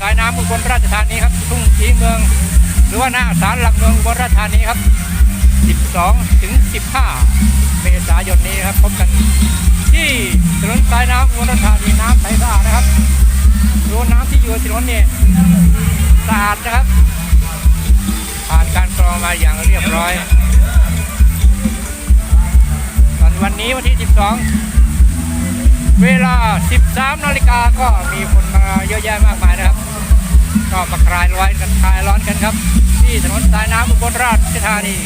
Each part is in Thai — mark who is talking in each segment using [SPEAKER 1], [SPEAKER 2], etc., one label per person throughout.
[SPEAKER 1] สายน้ำอุบลราชธานีครับทุ่งศรีเมือง หรือว่าหน้าศาลหลักเมืองอุบลราชธานีครับ 12 ถึง 15 เมษายนนี้ครับพบกันที่ถนนสายน้ำอุบลราชธานีน้ำใสสะอาดนะครับดูน้ำที่อยู่ถนนเนี่ยสะอาดนะครับ ผ่านการกรองมาอย่างเรียบร้อยวันวันนี้วันที่ 12 เวลา 13นาฬิกาก็มีคนมาเยอะแยะมากมายนะครับ ก็มาคลายร้อนกันคลายร้อนกันครับ ที่ถนนสายน้ำอุบลราชธานี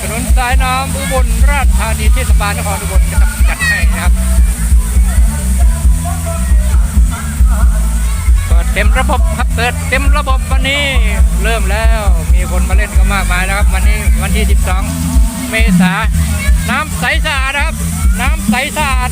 [SPEAKER 1] ถนนสายน้ำอุบลราชธานีเทศบาลนครอุบลนะครับจัดให้นะครับ เต็มระบบครับเปิดเต็มระบบวันนี้เริ่มแล้วมีคนมาเล่นกันมากมายนะครับ วันนี้วันที่ 12 เมษาน้ำใสสะอาดครับ น้ำใสสะอาด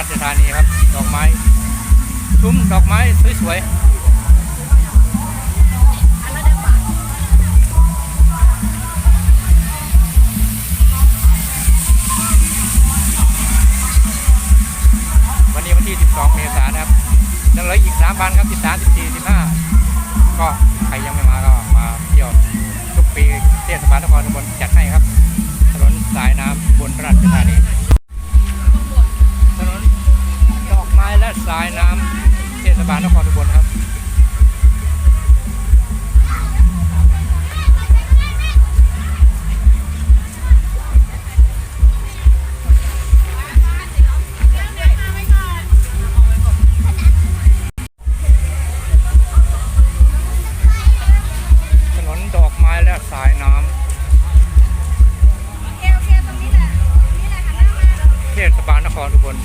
[SPEAKER 1] ราชธานีครับ ดอกไม้ซุ้มดอกไม้สวยๆวันนี้วันที่12 เมษายนครับยังเหลืออีก 3 วันครับ 13 14 15 ก็ใครยังไม่มาก็มาเที่ยวทุกปีเทศบาลนครอุบลจัดให้ครับ ถนนสายน้ำบนราชธานี บาลนครอุบลครับถนนดอกไม้และสายน้ำเทศบาลนครอุบล